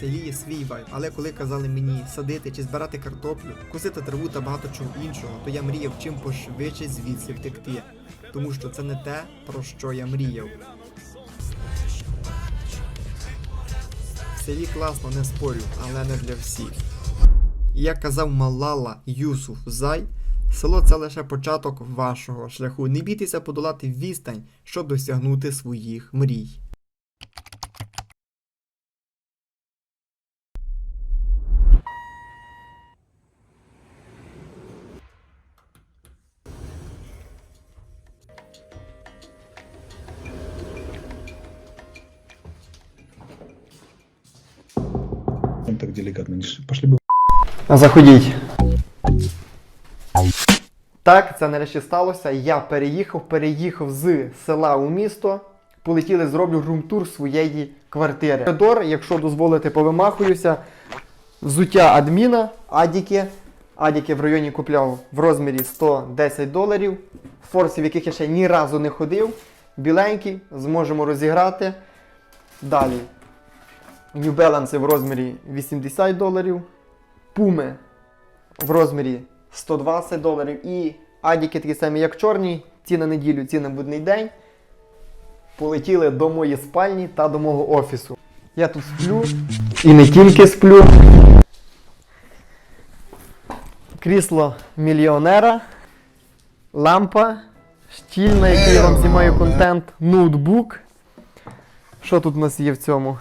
селі є свій вайб, але коли казали мені садити чи збирати картоплю, косити траву та багато чого іншого, то я мріяв чим пошвидше звідси втекти. Тому що це не те, про що я мріяв. В селі класно, не спорю, але не для всіх. Як казав Малала Юсуф Зай, село це лише початок вашого шляху. Не бійтеся подолати відстань, щоб досягнути своїх мрій. Он так деликатно. не Пошли бы Заходіть. Так, це нарешті сталося. Я переїхав, переїхав з села у місто. Полетіли, зроблю румтур своєї квартири. Коридор, якщо дозволите, повимахуюся. Взуття адміна, адіки. Адіки в районі купляв в розмірі 110 доларів. Форсів, яких я ще ні разу не ходив. Біленькі, зможемо розіграти. Далі. New Balance в розмірі 80 доларів. Пуми в розмірі 120 доларів. І адіки такі самі, як чорні, ці на неділю, ці на будний день. Полетіли до моєї спальні та до мого офісу. Я тут сплю. І не тільки сплю. Крісло мільйонера, лампа, штіль, на якій я вам знімаю контент, ноутбук. Що тут у нас є в цьому?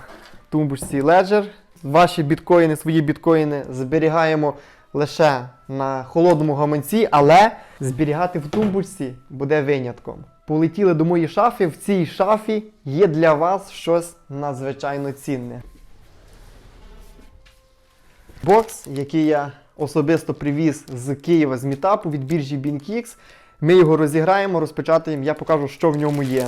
Тумбочці Ledger. Ваші біткоїни, свої біткоїни зберігаємо лише на холодному гаманці, але зберігати в тумбочці буде винятком. Полетіли до моєї шафи. В цій шафі є для вас щось надзвичайно цінне. Бокс, який я особисто привіз з Києва з мітапу від біржі BinkX. Ми його розіграємо, розпечатаємо, я покажу, що в ньому є.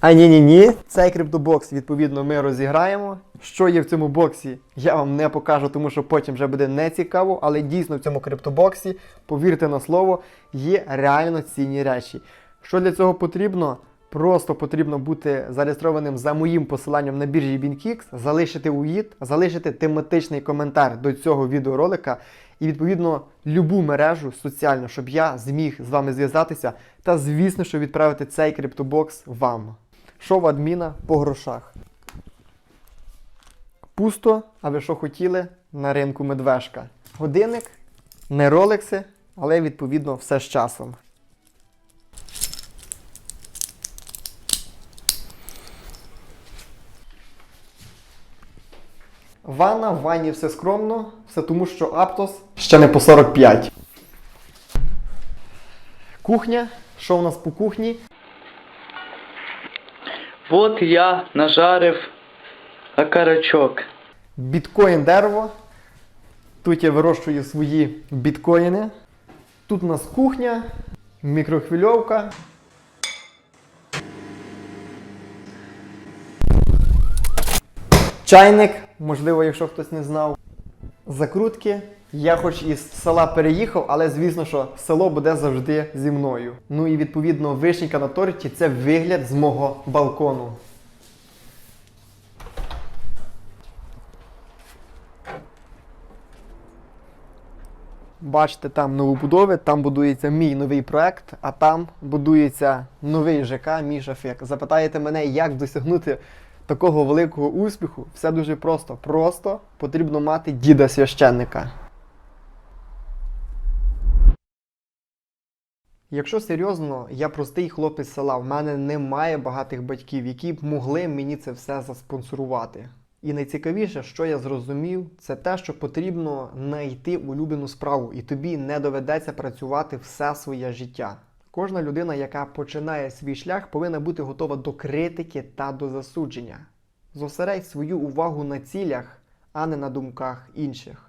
А ні, ні, ні. Цей криптобокс, відповідно, ми розіграємо. Що є в цьому боксі, я вам не покажу, тому що потім вже буде не цікаво, але дійсно в цьому криптобоксі, повірте на слово, є реально цінні речі. Що для цього потрібно? Просто потрібно бути зареєстрованим за моїм посиланням на біржі BinkX, залишити уїд, залишити тематичний коментар до цього відеоролика і, відповідно, любу мережу соціальну, щоб я зміг з вами зв'язатися та, звісно, що відправити цей криптобокс вам. Що в адміна по грошах? Пусто, а ви що хотіли на ринку медвежка? Годинник, не ролекси, але відповідно все з часом. Ванна, в ванні все скромно, все тому, що Аптос ще не по 45. Кухня. Що у нас по кухні? Вот я нажарив окарачок. Біткоін дерево. Тут я вирощую свої біткоїни. Тут у нас кухня, мікрохвильовка. Чайник, можливо, якщо хтось не знав. Закрутки. Я хоч із села переїхав, але звісно, що село буде завжди зі мною. Ну і відповідно вишенька на торті це вигляд з мого балкону. Бачите, там новобудови, там будується мій новий проект, а там будується новий ЖК Міша Фек. Запитаєте мене, як досягнути такого великого успіху? Все дуже просто. Просто потрібно мати діда священника. Якщо серйозно, я простий хлопець села, в мене немає багатих батьків, які б могли мені це все заспонсорувати. І найцікавіше, що я зрозумів, це те, що потрібно знайти улюблену справу, і тобі не доведеться працювати все своє життя. Кожна людина, яка починає свій шлях, повинна бути готова до критики та до засудження. Зосередь свою увагу на цілях, а не на думках інших.